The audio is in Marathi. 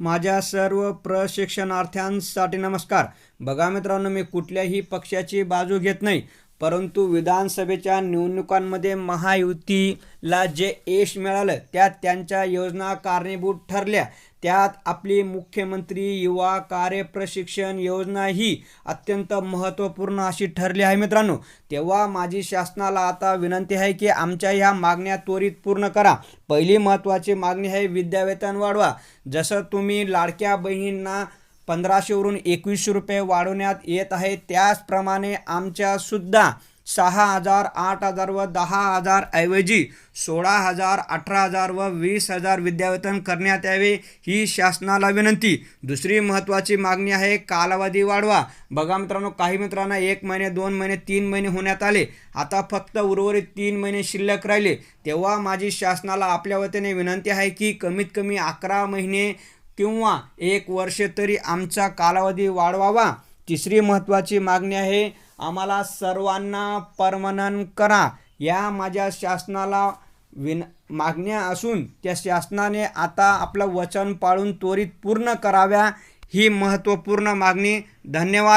माझ्या सर्व प्रशिक्षणार्थ्यांसाठी नमस्कार. बघा मित्रांनो मी कुठल्याही पक्षाची बाजू घेत नाही. परंतु विधानसभेच्या निवडणुकांमध्ये महायुतीला जे यश मिळालं त्यात त्यांच्या योजना कारणीभूत ठरल्या. त्यात आपली मुख्यमंत्री युवा कार्य प्रशिक्षण योजना ही अत्यंत महत्त्वपूर्ण अशी ठरली आहे मित्रांनो. तेव्हा माझी शासनाला आता विनंती आहे की आमच्या ह्या मागण्या त्वरित पूर्ण करा. पहिली महत्त्वाची मागणी आहे विद्यावेतन वाढवा. जसं तुम्ही लाडक्या बहिणींना पंधराशेवरून एकवीसशे रुपये वाढवण्यात येत आहे त्याचप्रमाणे आमच्यासुद्धा सहा हजार आठ हजार व दहा हजार ऐवजी सोळा हजार अठरा हजार व वीस हजार विद्यावेतन करण्यात यावे ही शासनाला विनंती. दुसरी महत्त्वाची मागणी आहे कालावधी वाढवा. बघा मित्रांनो काही मित्रांना एक महिने दोन महिने तीन महिने होण्यात आले. आता फक्त उर्वरित तीन महिने शिल्लक राहिले. तेव्हा माझी शासनाला आपल्या वतीने विनंती आहे की कमीत कमी अकरा महिने किंवा एक वर्ष तरी आमचा कालावधी वाढवावा. तिसरी महत्त्वाची मागणी आहे आम्हाला सर्वांना परमनन करा. या माझ्या शासनाला विन मागण्या असून त्या शासनाने आता आपलं वचन पाळून त्वरित पूर्ण कराव्या ही महत्त्वपूर्ण मागणी. धन्यवाद.